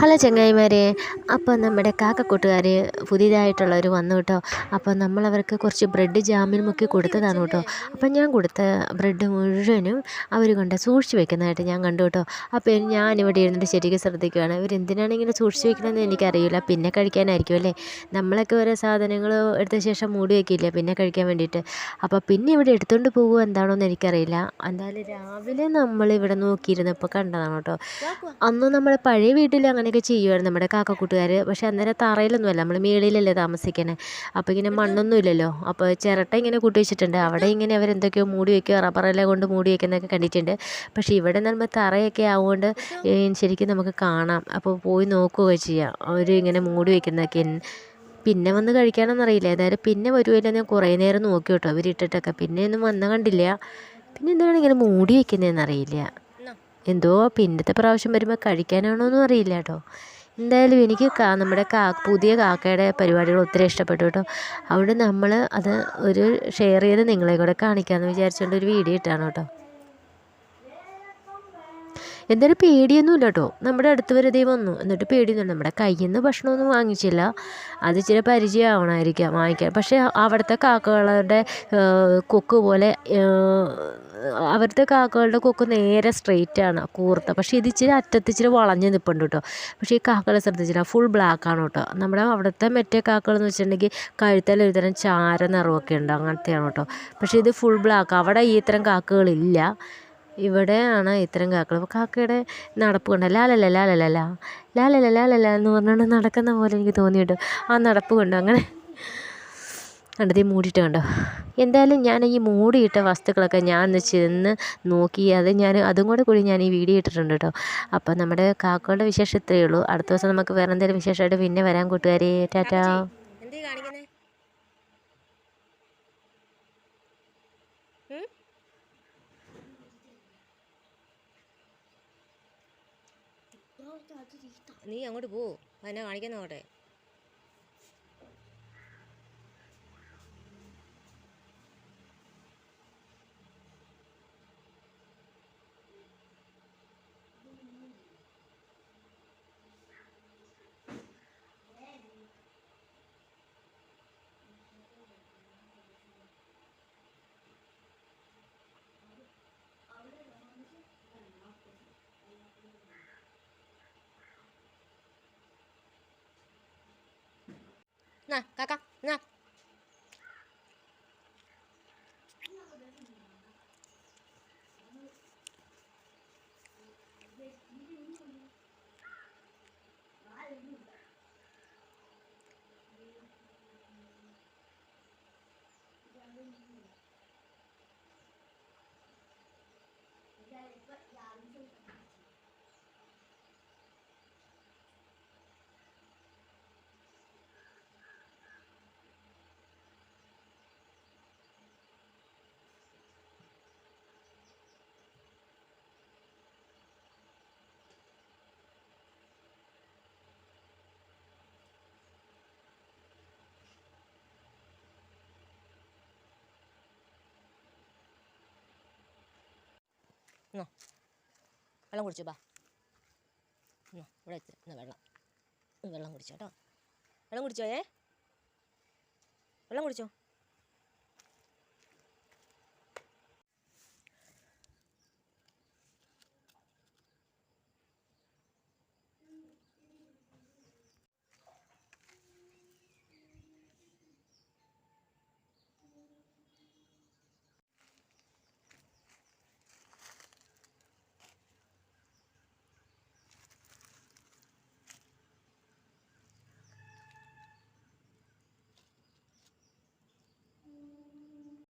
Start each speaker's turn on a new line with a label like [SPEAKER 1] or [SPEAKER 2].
[SPEAKER 1] Hello ചങ്ങായിമാരെ അപ്പോൾ നമ്മുടെ കാക്കക്കൂട്ടുകാർ പുതിയതായിട്ടുള്ളവർ വന്നു കേട്ടോ. അപ്പോൾ നമ്മളവർക്ക് കുറച്ച് ബ്രെഡ് ജാമിൽ മുക്കി കൊടുത്തതാണ് കേട്ടോ. അപ്പം ഞാൻ കൊടുത്ത ബ്രെഡ് മുഴുവനും അവർ കൊണ്ട് സൂക്ഷിച്ച് വെക്കുന്നതായിട്ട് ഞാൻ കണ്ടു കേട്ടോ. അപ്പോൾ ഞാനിവിടെ ഇരുന്നിട്ട് ശരിക്കും ശ്രദ്ധിക്കുകയാണ് ഇവരെന്തിനാണ് ഇങ്ങനെ സൂക്ഷിച്ച് വെക്കണമെന്ന് എനിക്കറിയില്ല. പിന്നെ കഴിക്കാനായിരിക്കും അല്ലേ? നമ്മളൊക്കെ ഓരോ സാധനങ്ങൾ എടുത്ത ശേഷം മൂടി വയ്ക്കില്ല പിന്നെ കഴിക്കാൻ വേണ്ടിയിട്ട്. അപ്പോൾ പിന്നെ ഇവിടെ എടുത്തുകൊണ്ട് പോകുക എന്താണോന്ന് എനിക്കറിയില്ല. എന്തായാലും രാവിലെ നമ്മളിവിടെ നോക്കിയിരുന്നപ്പോൾ കണ്ടതാണ് കേട്ടോ. അന്ന് നമ്മുടെ പഴയ വീട്ടിൽ അങ്ങനെയൊക്കെ ചെയ്യുമായിരുന്നു നമ്മുടെ കാക്കക്കൂട്ടുകാർ പക്ഷേ അന്നേരം തറയിലൊന്നുമല്ല നമ്മൾ മേളിലല്ലേ താമസിക്കണേ. അപ്പോൾ ഇങ്ങനെ മണ്ണൊന്നും ഇല്ലല്ലോ അപ്പോൾ ചിരട്ട ഇങ്ങനെ കൂട്ടി വെച്ചിട്ടുണ്ട്. അവിടെ ഇങ്ങനെ അവരെന്തൊക്കെയോ മൂടി വയ്ക്കുക റബ്ബറെല്ലാം കൊണ്ട് മൂടി വയ്ക്കുന്നതൊക്കെ കണ്ടിട്ടുണ്ട്. പക്ഷേ ഇവിടെ നമ്മൾ തറയൊക്കെ ആവുകൊണ്ട് ശരിക്കും നമുക്ക് കാണാം. അപ്പോൾ പോയി നോക്കുക ചെയ്യാം. അവർ ഇങ്ങനെ മൂടി വയ്ക്കുന്നതൊക്കെ പിന്നെ വന്ന് കഴിക്കാനൊന്നറിയില്ല ഏതായാലും പിന്നെ വരുമല്ലോ ഞാൻ കുറേ നേരം നോക്കി കേട്ടോ അവരിട്ടിട്ടൊക്കെ പിന്നെ ഒന്നും വന്ന കണ്ടില്ല. പിന്നെ എന്താണ് ഇങ്ങനെ മൂടി വയ്ക്കുന്നതെന്ന് അറിയില്ല. എന്തോ പിന്നത്തെ പ്രാവശ്യം വരുമ്പോൾ കഴിക്കാനാണോന്നും അറിയില്ല കേട്ടോ. എന്തായാലും എനിക്ക് കാ നമ്മുടെ കാ പുതിയ കാക്കയുടെ പരിപാടികൾ ഒത്തിരി ഇഷ്ടപ്പെട്ടു കേട്ടോ. അതുകൊണ്ട് നമ്മൾ അത് ഒരു ഷെയർ ചെയ്ത് നിങ്ങളെ കൂടെ കാണിക്കാമെന്ന് വിചാരിച്ചുകൊണ്ട് ഒരു വീഡിയോ ഇട്ടാണ് കേട്ടോ. എന്തായാലും പേടിയൊന്നുമില്ല കേട്ടോ നമ്മുടെ അടുത്ത് വരെ ദൈവം വന്നു. എന്നിട്ട് പേടിയൊന്നുമില്ല. നമ്മുടെ കയ്യിൽ നിന്ന് ഭക്ഷണമൊന്നും വാങ്ങിച്ചില്ല. അത് ഇച്ചിരി പരിചയമാവണമായിരിക്കാം വാങ്ങിക്കാൻ. പക്ഷേ അവിടുത്തെ കാക്കകളുടെ കൊക്ക് പോലെ അവിടുത്തെ കാക്കകളുടെ കൊക്ക് നേരെ സ്ട്രെയിറ്റ് ആണ് കൂർത്ത. പക്ഷേ ഇത് ഇച്ചിരി അറ്റത്ത് ഇച്ചിരി വളഞ്ഞ് നിൽപ്പുണ്ട് കേട്ടോ. പക്ഷേ ഈ കാക്കകളെ ശ്രദ്ധിച്ചില്ല. ഫുൾ ബ്ലാക്ക് ആണ് കേട്ടോ. നമ്മുടെ അവിടുത്തെ മറ്റേ കാക്കകൾ എന്ന് വെച്ചിട്ടുണ്ടെങ്കിൽ കഴുത്തിൽ ഒരു തരം ചാര നിറമൊക്കെ ഉണ്ട്. അങ്ങനത്തെയാണ് കേട്ടോ. പക്ഷേ ഇത് ഫുൾ ബ്ലാക്ക് അവിടെ ഈ ഇത്തരം കാക്കകളില്ല. ഇവിടെയാണ് ഇത്തരം കാക്കകൾ അപ്പോൾ കാക്കയുടെ നടപ്പ് കണ്ട ലാലല്ല ലാലല്ല ലാലല്ല ലാലല്ല എന്ന് പറഞ്ഞുകൊണ്ട് നടക്കുന്ന പോലെ എനിക്ക് തോന്നിയിട്ട് ആ നടപ്പ് കൊണ്ട് അങ്ങനെ കണ്ടത് മൂടിയിട്ട് കണ്ടോ എന്തായാലും ഞാൻ ഈ മൂടിയിട്ട വസ്തുക്കളൊക്കെ ഞാൻ ഒന്ന് ചെന്ന് നോക്കി അത് ഞാൻ അതും കൂടെ കൂടി ഞാൻ ഈ വീഡിയോ ഇട്ടിട്ടുണ്ട് കേട്ടോ അപ്പോൾ നമ്മുടെ കാക്കകളുടെ വിശേഷം ഇത്രയേ ഉള്ളൂ അടുത്ത ദിവസം നമുക്ക് വേറെ എന്തെങ്കിലും വിശേഷമായിട്ട് പിന്നെ വരാൻ കൂട്ടുകാരെ ടാറ്റാ
[SPEAKER 2] എന്തേ കാണിക്കുന്നേ നീ അങ്ങോട്ട് പോ. എന്നെ കാണിക്കാൻ നോക്കട്ടെ. നാ കാക്ക നാ എന്നോ വെള്ളം കുടിച്ചു ബാ. എന്നോ ഇവിടെ വെച്ച് എന്നാ വെള്ളം. വെള്ളം കുടിച്ചോ കേട്ടോ. വെള്ളം കുടിച്ചോ ഏ? വെള്ളം കുടിച്ചോ?